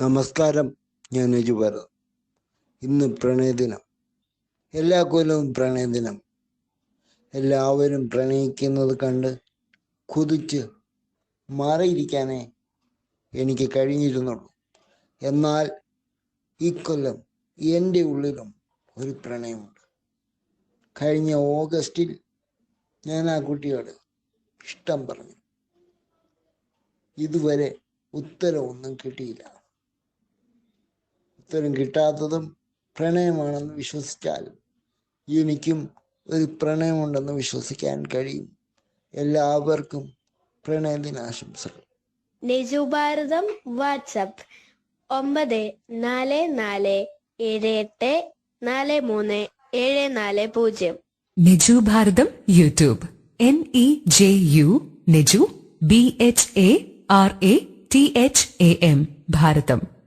നമസ്കാരം ഞാൻ നജു ഭാരത് ഇന്ന് പ്രണയദിനം. എല്ലാ കൊല്ലവും പ്രണയദിനം. എല്ലാവരും പ്രണയിക്കുന്നത് കണ്ട് കുതിച്ച് മാറിയിരിക്കാനേ എനിക്ക് കഴിഞ്ഞിരുന്നുള്ളൂ. എന്നാൽ ഈ കൊല്ലം എന്റെ ഉള്ളിലും ഒരു പ്രണയമുണ്ട്. കഴിഞ്ഞ ഓഗസ്റ്റിൽ ഞാൻ ആ കുട്ടിയോട് ഇഷ്ടം പറഞ്ഞു. ഇതുവരെ ഉത്തരവൊന്നും കിട്ടിയില്ല. ഉത്തരം കിട്ടാത്തതും പ്രണയമാണെന്ന് വിശ്വസിച്ചാൽ എനിക്കും ഒരു പ്രണയമുണ്ടെന്ന് വിശ്വസിക്കാൻ കഴിയും. എല്ലാവർക്കും പ്രണയദിനാശംസകൾ. നെജു ഭാരതം വാട്സപ്പ് ഒമ്പത് നാല് നാല് ഏഴ് എട്ട് നാല് മൂന്ന് ഏഴ് നാല് പൂജ്യം. Niju Bharatham YouTube. N E J U Niju. B H A R A T H A M Bharatham.